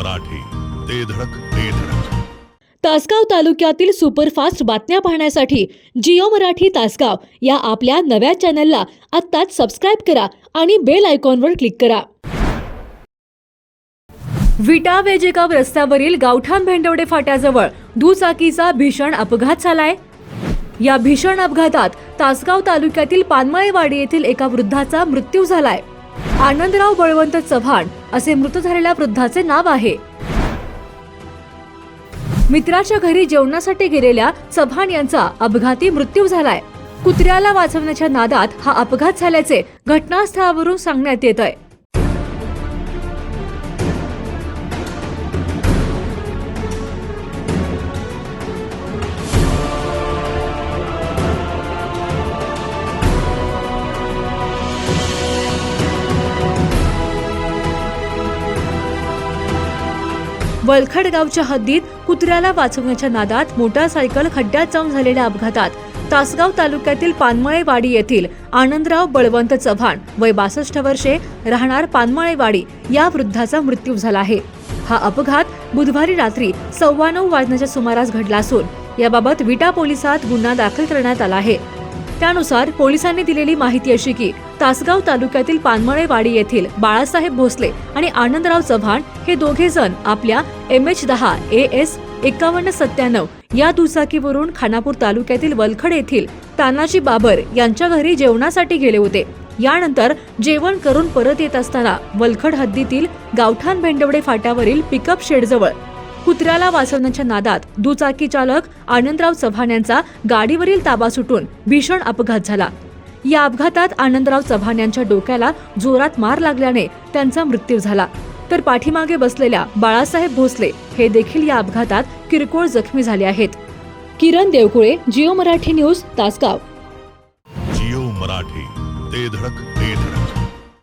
मराठी. ते धडक ते धडक. तासगाव तालुक्यातील सुपरफास्ट बातम्या पाहण्यासाठी जिओ मराठी तासगाव या आपल्या नव्या चॅनलला आत्ताच सबस्क्राईब करा आणि बेल आयकॉनवर क्लिक करा. विटा वेजेगाव रस्त्यावरील गावठाण भेंडवडे फाट्याजवळ दुचाकीचा भीषण अपघात झालाय. या भीषण अपघातात तासगाव तालुक्यातील पानमळेवाडी येथील एका वृद्धाचा मृत्यू झालाय. आनंदराव बळवंत चव्हाण असे मृत झालेल्या वृद्धाचे नाव आहे. मित्राच्या घरी जेवणासाठी गेलेल्या चव्हाण यांचा अपघाती मृत्यू झालाय. कुत्र्याला वाचवण्याच्या नादात हा अपघात झाल्याचे घटनास्थळावरून सांगण्यात येत आहे वलखड गावच्या हद्दीत कुत्र्याला वाचवण्याच्या नादात मोटारसायकल खड्ड्यात जाऊन झालेल्या अपघातात तासगाव तालुक्यातील पानमळेवाडी येथील आनंदराव बळवंत चव्हाण वय बासष्ट वर्षे राहणार पानमळेवाडी या वृद्धाचा मृत्यू झाला आहे. हा अपघात बुधवारी रात्री सव्वा नऊ वाजण्याच्या सुमारास घडला असून याबाबत विटा पोलिसात गुन्हा दाखल करण्यात आला आहे. त्यानुसार पोलिसांनी दिलेली माहिती अशी की तासगाव तालुक्यातील पानमळेवाडी येथील बाळासाहेब भोसले आणि आनंदराव चव्हाण हे दोघे जण आपल्या एम एच दहा ए एस एकावन्न सत्त्याण्णव या दुचाकीवरून खानापूर तालुक्यातील वलखड येथील तानाजी बाबर यांच्या घरी जेवणासाठी गेले होते. यानंतर जेवण करून परत येत असताना वलखड हद्दीतील गावठाण भेंडवडे फाट्यावरील पिकअप शेडजवळ कुत्र्याला वाचवण्याच्या नादात दुचाकी चालक आनंदराव चव्हाण यांचा गाडीवरील ताबा सुटून भीषण अपघात झाला. या अपघातात आनंदराव चव्हाण यांच्या डोक्याला जोरात मार लागल्याने त्यांचा मृत्यू झाला. तर पाठीमागे बसलेल्या बाळासाहेब भोसले हे देखील या अपघातात किरकोळ जखमी झाले आहेत. Kiran Devkule Jio Marathi news Tasgaon. Jio Marathi ते धडक ते धडक.